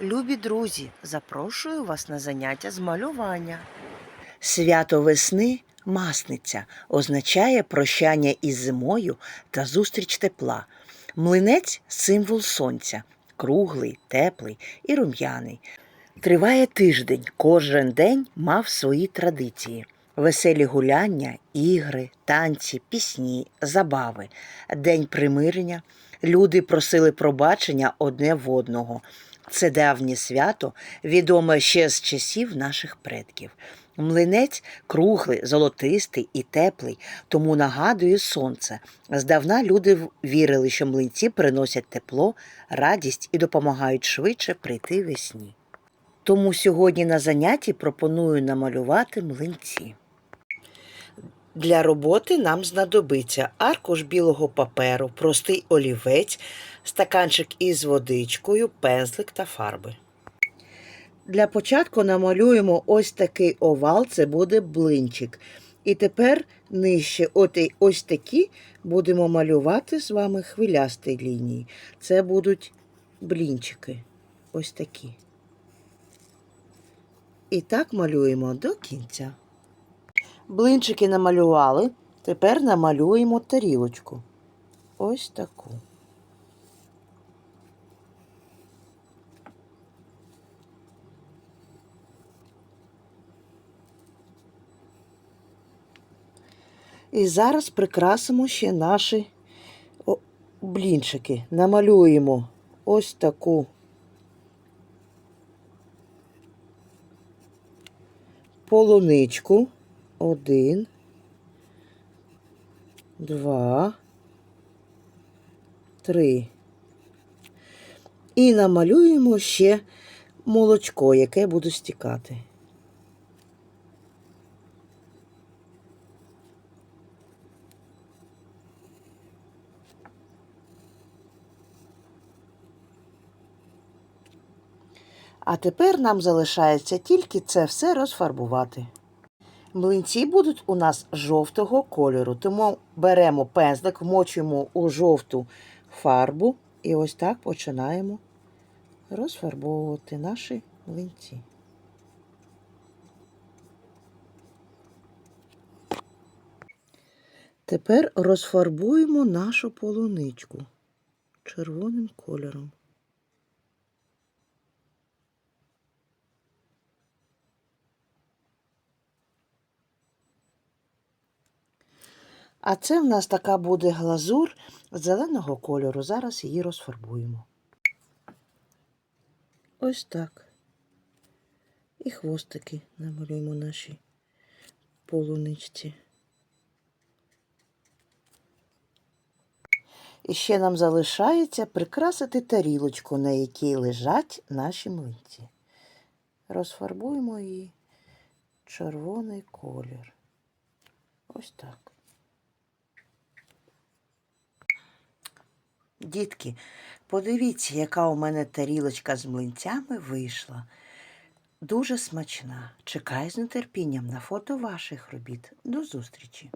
Любі друзі, запрошую вас на заняття з малювання. Свято весни масниця означає прощання із зимою та зустріч тепла. Млинець символ сонця, круглий, теплий і рум'яний. Триває тиждень, кожен день мав свої традиції. Веселі гуляння, ігри, танці, пісні, забави, день примирення. Люди просили пробачення одне в одного. Це давнє свято, відоме ще з часів наших предків. Млинець круглий, золотистий і теплий, тому нагадує сонце. Здавна люди вірили, що млинці приносять тепло, радість і допомагають швидше прийти весні. Тому сьогодні на занятті пропоную намалювати млинці. Для роботи нам знадобиться аркуш білого паперу, простий олівець, стаканчик із водичкою, пензлик та фарби. Для початку намалюємо ось такий овал, це буде блинчик. І тепер нижче от ось такі будемо малювати з вами хвилясті лінії. Це будуть блінчики. Ось такі. І так малюємо до кінця. Блинчики намалювали. Тепер намалюємо тарілочку. Ось таку. І зараз прикрасимо ще наші блінчики. Намалюємо ось таку полуничку. Один, два, три. І намалюємо ще молочко, яке буде стікати. А тепер нам залишається тільки це все розфарбувати. Млинці будуть у нас жовтого кольору, тому беремо пензлик, вмочуємо у жовту фарбу і ось так починаємо розфарбовувати наші млинці. Тепер розфарбуємо нашу полуничку червоним кольором. А це в нас така буде глазур зеленого кольору. Зараз її розфарбуємо. Ось так. І хвостики намалюємо наші полуничці. І ще нам залишається прикрасити тарілочку, на якій лежать наші млинці. Розфарбуємо її червоний колір. Ось так. Дітки, подивіться, яка у мене тарілочка з млинцями вийшла. Дуже смачна. Чекаю з нетерпінням на фото ваших робіт. До зустрічі!